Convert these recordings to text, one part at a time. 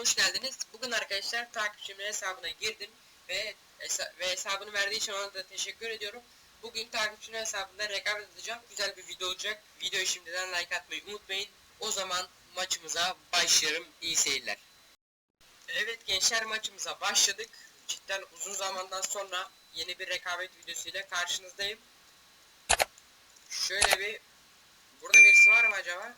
hoş geldiniz. Bugün arkadaşlar takipçimin hesabına girdim ve hesa- ve hesabını verdiği için ona da teşekkür ediyorum. Bugün takipçimin hesabında rekabet edeceğim. Güzel bir video olacak. Videoyu şimdiden like atmayı unutmayın. O zaman maçımıza başlarım. İyi seyirler. Evet gençler maçımıza başladık. Cidden uzun zamandan sonra yeni bir rekabet videosuyla karşınızdayım. Şöyle bir Burada birisi var mı acaba?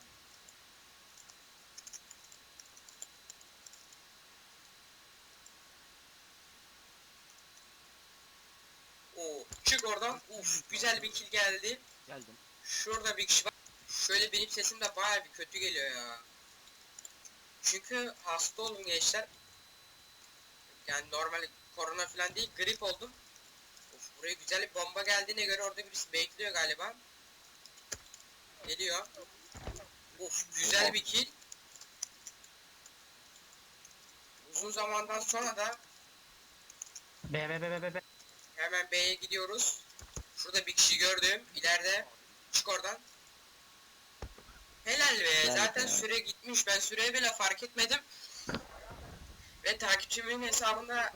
Oo, çık oradan. Uf, güzel bir kill geldi. Geldim. Şurada bir kişi var. Şöyle benim sesim de baya bir kötü geliyor ya. Çünkü hasta oldum gençler. Yani normal korona falan değil, grip oldum. Of, buraya güzel bir bomba geldiğine göre orada birisi bekliyor galiba. Geliyor. Of, güzel bir kill. Uzun zamandan sonra da Be be be be be be. Hemen B'ye gidiyoruz. Şurada bir kişi gördüm. İleride. Çık oradan. Helal be. Helal Zaten be. süre gitmiş. Ben süreye bile fark etmedim. Ve takipçimin hesabında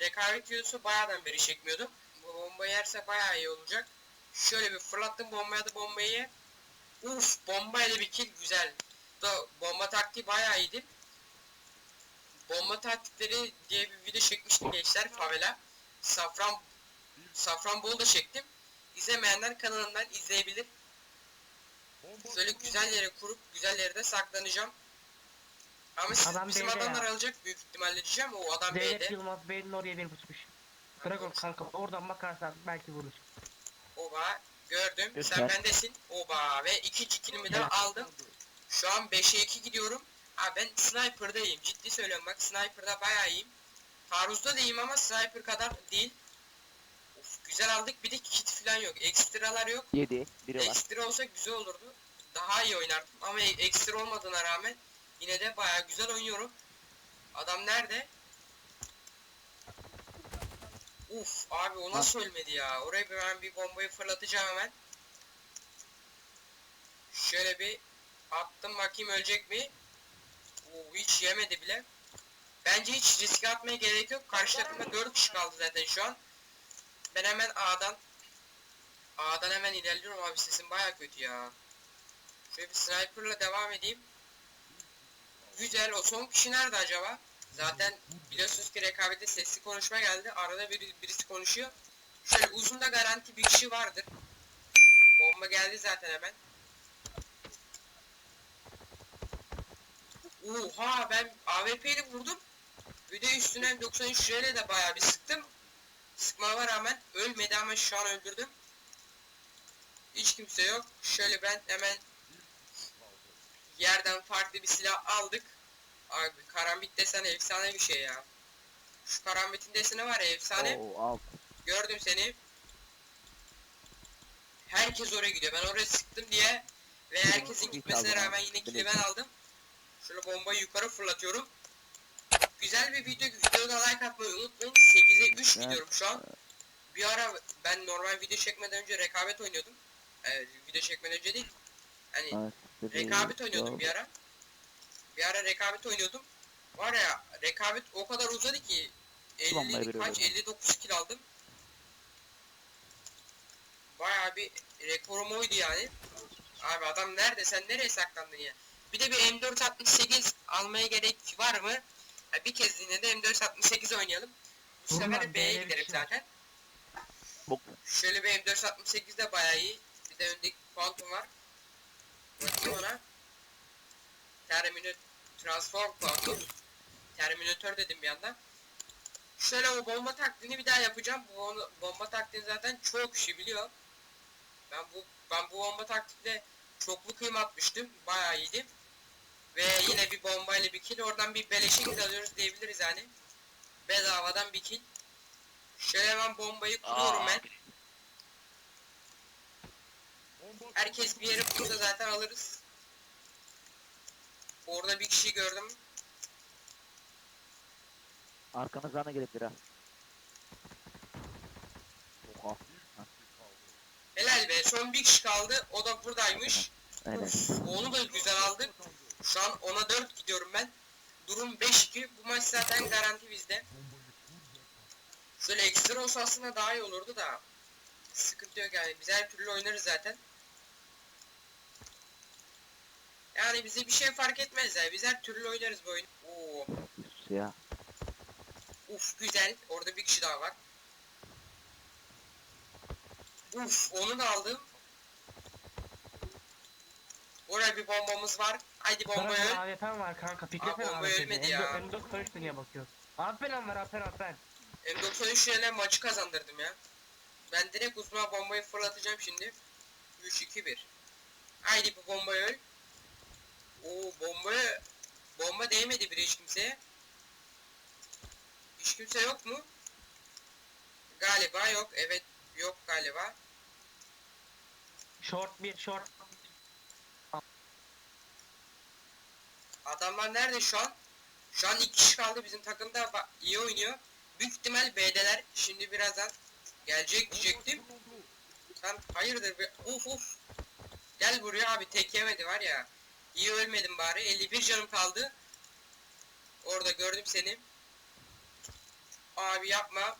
rekabet videosu bayağıdan beri çekmiyordum. Bu bomba yerse bayağı iyi olacak. Şöyle bir fırlattım bombaya da bombayı. Uf bombayla bir kill güzel. Da bomba taktiği bayağı iyiydi. Bomba taktikleri diye bir video çekmiştim gençler favela. Safran Safranbolu da çektim. İzlemeyenler kanalından izleyebilir. Şöyle güzel yere kurup güzel yerde saklanacağım. Ama siz, Adam bizim B'de adamlar ya. alacak büyük ihtimalle diyeceğim. O adam Zeynep B'de. Yılmaz Bey'in oraya bir pusmuş. Dragon kanka oradan bakarsan belki vurur. Oba gördüm. Göster. Sen bendesin. Oba ve ikinci kilimi de aldım. Şu an 5'e 2 gidiyorum. Ha ben sniper'dayım. Ciddi söylüyorum bak sniper'da bayağı iyiyim. Taarruzda da iyiyim ama sniper kadar değil. Güzel aldık. Bir de kit falan yok. Ekstralar yok. 7 biri var. Ekstra olsa güzel olurdu. Daha iyi oynardım ama e- ekstra olmadığına rağmen yine de bayağı güzel oynuyorum. Adam nerede? Uf abi o nasıl ölmedi ya? Oraya bir ben bir bombayı fırlatacağım hemen. Şöyle bir attım bakayım ölecek mi? Oo, hiç yemedi bile. Bence hiç riske atmaya gerek yok. Karşı takımda 4 kişi kaldı zaten şu an. Ben hemen A'dan A'dan hemen ilerliyorum abi sesim baya kötü ya. Şöyle bir sniper'la devam edeyim. Güzel o son kişi nerede acaba? Zaten biliyorsunuz ki rekabette sesli konuşma geldi. Arada bir, birisi konuşuyor. Şöyle uzunda garanti bir kişi vardır. Bomba geldi zaten hemen. Oha ben AWP'li vurdum. Bir de üstüne 93 ile de bayağı bir sıktım. Sıkmama rağmen ölmedi ama şu an öldürdüm. Hiç kimse yok. Şöyle ben hemen yerden farklı bir silah aldık. Abi karambit desen efsane bir şey ya. Şu karambitin deseni var ya efsane. Oo alt. Gördüm seni. Herkes oraya gidiyor. Ben oraya sıktım diye ve herkesin gitmesine rağmen yine kili ben aldım. Şöyle bombayı yukarı fırlatıyorum. Güzel bir video. Videoda like atmayı unutmayın. 8'e 3 Evet. gidiyorum şu an. Bir ara ben normal video çekmeden önce rekabet oynuyordum. Ee, video çekmeden önce değil. Hani Evet. rekabet oynuyordum bir ara. Bir ara rekabet oynuyordum. Var ya rekabet o kadar uzadı ki Vallahi 50 bir kaç öyle. 59 kill aldım. Bayağı bir rekorum oydu yani. Abi adam nerede? Sen nereye saklandın ya? Bir de bir M468 almaya gerek var mı? Ha, bir kez yine de M468 oynayalım. Bu Bunlar sefer de B'ye B'ye bir giderim şey zaten. Bok. Şöyle bir M468 de bayağı iyi. Bir de öndeki Quantum var. Bakayım ona. Terminator Transform Quantum. Terminator dedim bir anda. Şöyle o bomba taktiğini bir daha yapacağım. Bu bomba, bomba taktiğini zaten çok kişi biliyor. Ben bu ben bu bomba taktikle çoklu kıyım atmıştım. Bayağı iyiydi. Ve yine bir bombayla bir kill. Oradan bir beleşe kill alıyoruz diyebiliriz yani. Bedavadan bir kill. Şöyle hemen bombayı kuruyorum ben. Herkes bir yere kursa zaten alırız. Orada bir kişi gördüm. Arkanızdan da gelebilir ha. Oha. Helal be son bir kişi kaldı. O da buradaymış. Aynen. Onu da güzel aldık. Şu an ona 4 gidiyorum ben. Durum 5-2. Bu maç zaten garanti bizde. Şöyle ekstra olsa aslında daha iyi olurdu da. Sıkıntı yok yani. Biz her türlü oynarız zaten. Yani bize bir şey fark etmez ya. Biz her türlü oynarız bu oyunu. Oo. Ya. Uf güzel. Orada bir kişi daha var. Uf onu da aldım. Oraya bir bombamız var. Haydi bombaya öl. Karakol AWP'm var kanka. Piklesene bomba AWP'yi. ölmedi ya. M93 niye bakıyor? AWP'm var AWP'm AWP'm. M93 ile maçı kazandırdım ya. Ben direkt uzuna bombayı fırlatacağım şimdi. 3-2-1. Haydi bu bombayı öl. Oo bomba bomba değmedi bir hiç kimseye. Hiç kimse yok mu? Galiba yok. Evet yok galiba. Short 1 short. Adamlar nerede şu an? Şu an iki kişi kaldı bizim takımda iyi oynuyor. Büyük ihtimal B'deler. Şimdi birazdan gelecek diyecektim. Lan hayırdır be? Uf uf. Gel buraya abi tek yemedi var ya. İyi ölmedim bari. 51 canım kaldı. Orada gördüm seni. Abi yapma.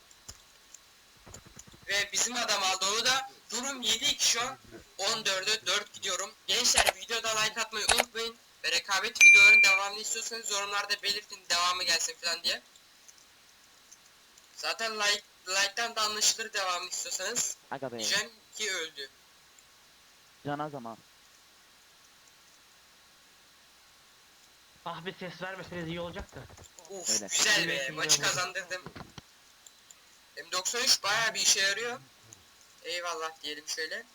Ve bizim adam aldı onu da. Durum 7-2 şu an. 14'e 4 gidiyorum. Gençler videoda like atmayı unutmayın. Ve rekabet videoların devamını istiyorsanız yorumlarda belirtin devamı gelsin falan diye. Zaten like like'tan da anlaşılır devamını istiyorsanız. Aga be. Diyeceğim ki öldü. Cana zaman. Ah bir ses vermeseniz iyi olacaktı. Uf Öyle. güzel be maçı kazandırdım. M93 bayağı bir işe yarıyor. Eyvallah diyelim şöyle.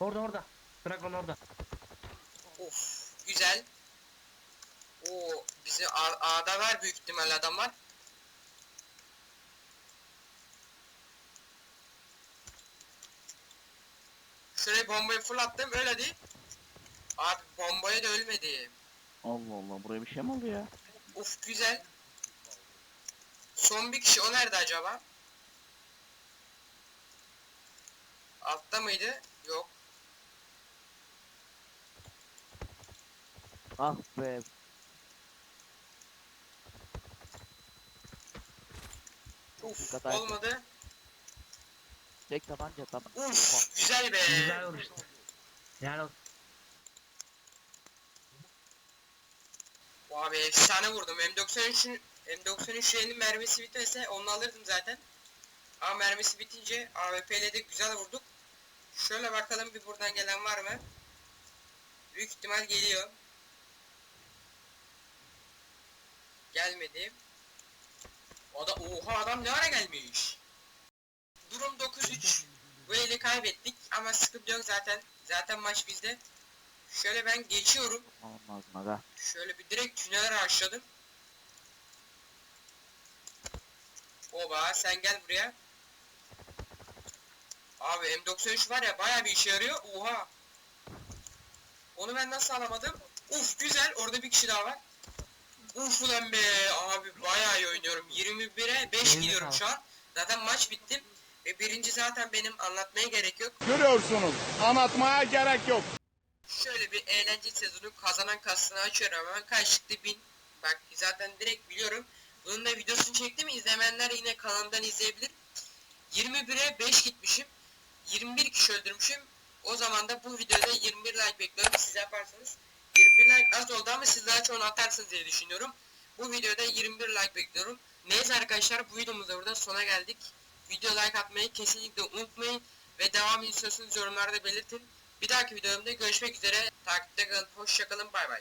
Orada orada. Dragon orada. Uf güzel. O bizi A'da var büyük ihtimal adamlar. Şuraya bombayı fırlattım öyle değil. Abi bombaya da ölmedi. Allah Allah buraya bir şey mi oldu ya? Uf güzel. Son bir kişi o nerede acaba? Altta mıydı? Yok. Ah be. Uf et. olmadı. Tek tabanca tamam. Uf güzel be. Güzel vuruştu. Yani Abi efsane vurdum. M93'ün M93'ün mermisi bitmese onu alırdım zaten. Ama mermisi bitince AWP ile de güzel vurduk. Şöyle bakalım bir buradan gelen var mı? Büyük ihtimal geliyor. Gelmedi. O da oha adam ne ara gelmiş. Durum 9-3. Bu eli kaybettik ama sıkıntı yok zaten. Zaten maç bizde. Şöyle ben geçiyorum. Olmaz aga. Şöyle bir direkt tünele açladım. Oba sen gel buraya. Abi M93 var ya baya bir işe yarıyor. Oha. Onu ben nasıl alamadım? Uf güzel orada bir kişi daha var. Uf ulan be abi baya iyi oynuyorum. 21'e 5 Eline gidiyorum şu an. Zaten maç bitti. Ve birinci zaten benim anlatmaya gerek yok. Görüyorsunuz. Anlatmaya gerek yok. Şöyle bir eğlence sezonu kazanan kastını açıyorum hemen kaç çıktı 1000 bak zaten direkt biliyorum bunun da videosunu çektim izlemeyenler yine kanalımdan izleyebilir 21'e 5 gitmişim 21 kişi öldürmüşüm o zaman da bu videoda 21 like bekliyorum siz yaparsanız 21 like az oldu ama siz daha çoğunu atarsınız diye düşünüyorum bu videoda 21 like bekliyorum neyse arkadaşlar bu videomuzda burada sona geldik video like atmayı kesinlikle unutmayın ve devam istiyorsanız yorumlarda belirtin bir dahaki videomda görüşmek üzere. Takipte kalın. Hoşçakalın. Bay bay.